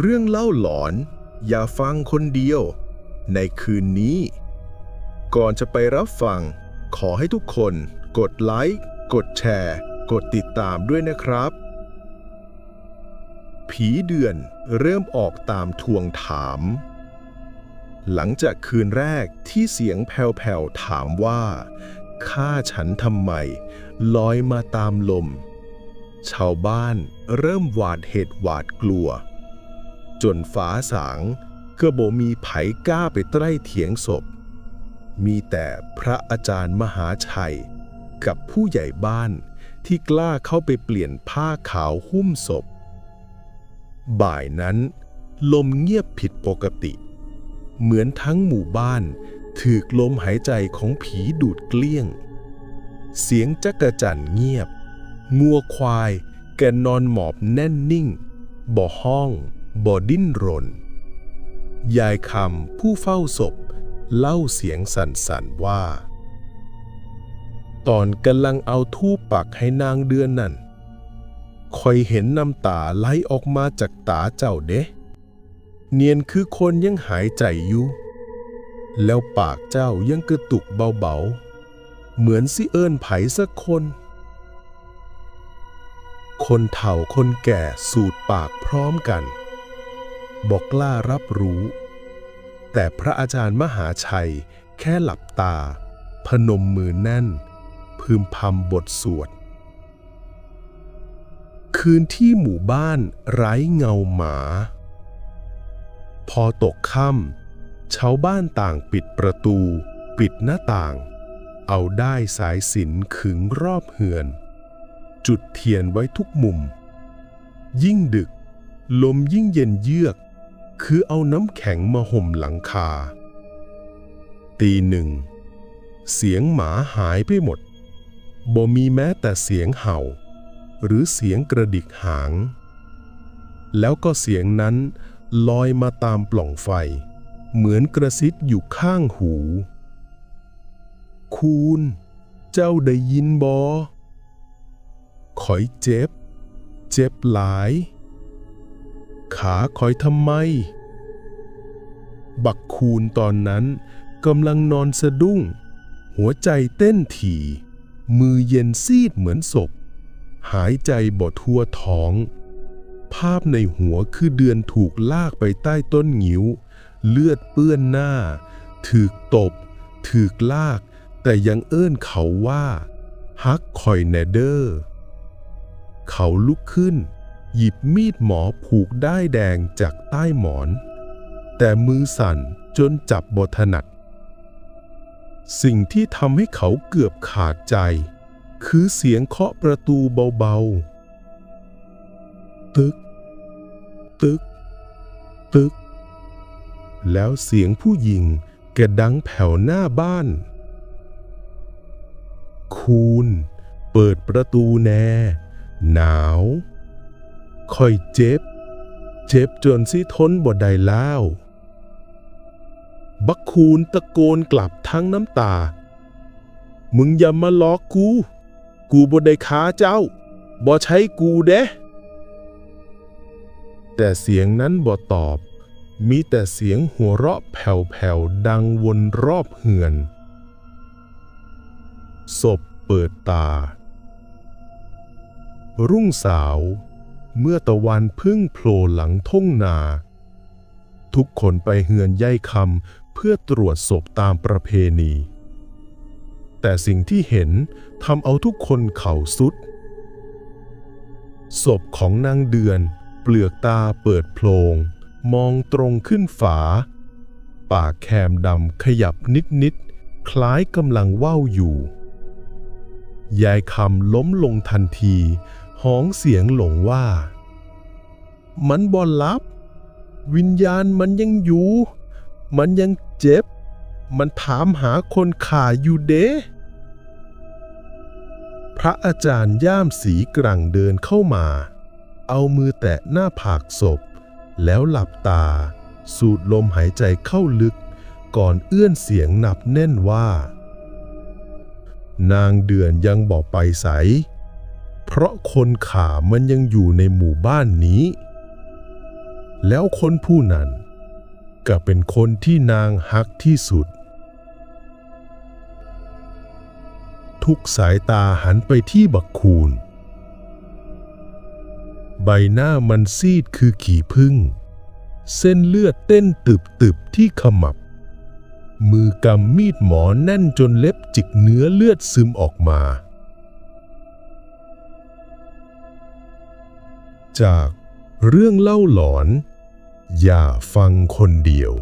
เรื่องเล่าหลอน อย่าฟังคนเดียว ในคืนนี้ ก่อนจะไปรับฟัง ขอให้ทุกคนกดไลค์ กดแชร์ กดติดตามด้วยนะครับ ผีเดือนเริ่มออกตามทวงถาม หลังจากคืนแรกที่เสียงแผ่วๆถามว่าฆ่าฉันทำไม ลอยมาตามลม ชาวบ้านเริ่มหวาดเหตุหวาดกลัว จนฟ้าสางก็บ่มีไผกล้าไปใกล้เถียงศพ มีแต่พระอาจารย์มหาชัย กับผู้ใหญ่บ้านที่กล้าเข้าไปเปลี่ยนผ้าขาวหุ้มศพ บ่ายนั้น ลมเงียบผิดปกติ เหมือนทั้งหมู่บ้านถูกลมหายใจของผีดูดเกลี้ยง เสียงจักระจันเงียบงัวควายแกนอนหมอบแน่นนิ่ง บ่ห้อง บ่ดิ้นรน ยายคำผู้เฝ้าศพ เล่าเสียงสั่นๆว่า ตอนกำลังเอาทูปปักให้นางเดือนนั่นคอยเห็นน้ำตาไหลออกมาจากตาเจ้าเด้เนียนคือคนยังหายใจอยู่แล้วปากเจ้ายังกระตุกเบาๆ เหมือนสิเอิ้นไผสักคน คนเฒ่าคนแก่สูดปากพร้อมกัน บอกกล้ารับรู้ แต่พระอาจารย์มหาชัยแค่หลับตา พนมมือแน่น พึมพำบทสวด คืนที่หมู่บ้านไร้เงาหมา พอตกค่ำชาวบ้านต่างปิดประตู ปิดหน้าต่าง เอาได้สายสินขึงรอบเหือน จุดเทียนไว้ทุกมุม ยิ่งดึก ลมยิ่งเย็นเยือก คือเอาน้ำแข็งมาห่มหลังคา ตีหนึ่ง เสียงหมาหายไปหมด บ่มีแม้แต่เสียงเห่า หรือเสียงกระดิกหาง แล้วก็เสียงนั้นลอยมาตามปล่องไฟ เหมือนกระซิบอยู่ข้างหู คูณ เจ้าได้ยินบอคอยเจ็บ เจ็บหลาย ขาคอยทำไม บักคูณตอนนั้นกำลังนอนสะดุ้ง หัวใจเต้นถี่ มือเย็นซีดเหมือนศพ หายใจบ่ทั่วท้อง ภาพในหัวคือเดือนถูกลากไปใต้ต้นงิ้วเลือดเปื้อนหน้าถูกตบถูกลาก แต่ยังเอิ้นเขาว่าฮักคอยแนเดอร์ เขาลุกขึ้น หยิบมีดหมอผูกได้แดงจากใต้หมอน แต่มือสั่นจนจับบทถนัด สิ่งที่ทำให้เขาเกือบขาดใจ คือเสียงเคาะประตูเบาๆ ตึก ตึก ตึก แล้วเสียงผู้หญิงแกดังแผ่วหน้าบ้าน คูณ เปิดประตูแน่ หนาว ค่อยเจ็บ เจ็บจนสิทนบ่ได้แล้ว บักคูณตะโกนกลับทั้งน้ำตา มึงอย่ามาล้อกกู กูบ่ได้ค้าเจ้า บ่ใช้กูเด้แต่เสียงนั้นบ่ตอบ มีแต่เสียงหัวเราะแผ่วๆดังวนรอบเหือน ศพเปิดตา รุ่งสาว เมื่อตะวันพึ่งโผล่หลังทุ่งนา ทุกคนไปเฮือนย่ายคำเพื่อตรวจศพตามประเพณี แต่สิ่งที่เห็นทำเอาทุกคนเข่าสุด ศพของนางเดือน เปลือกตาเปิดโพลง มองตรงขึ้นฝา ปากแคมดำขยับนิดๆคล้ายกำลังว่าวอยู่ยายคำล้มลงทันที ห้องเสียงหลงว่า มันบอลับ วิญญาณมันยังอยู่ มันยังเจ็บ มันถามหาคนขาอยู่เด้พระอาจารย์ย่ามสีกรั่งเดินเข้ามา เอามือแตะหน้าผากศพ แล้วหลับตา สูดลมหายใจเข้าลึก ก่อนเอื้อนเสียงหนับแน่นว่า นางเดือนยังบอกไปใส เพราะคนขามันยังอยู่ในหมู่บ้านนี้ แล้วคนผู้นั้นก็เป็นคนที่นางฮักที่สุด ทุกสายตาหันไปที่บักคูน ใบหน้ามันซีดคือขี่พึ่ง เส้นเลือดเต้นตึบๆที่ขมับ มือกำมีดหมอแน่นจนเล็บจิกเนื้อเลือดซึมออกมา จากเรื่องเล่าหลอน อย่าฟังคนเดียว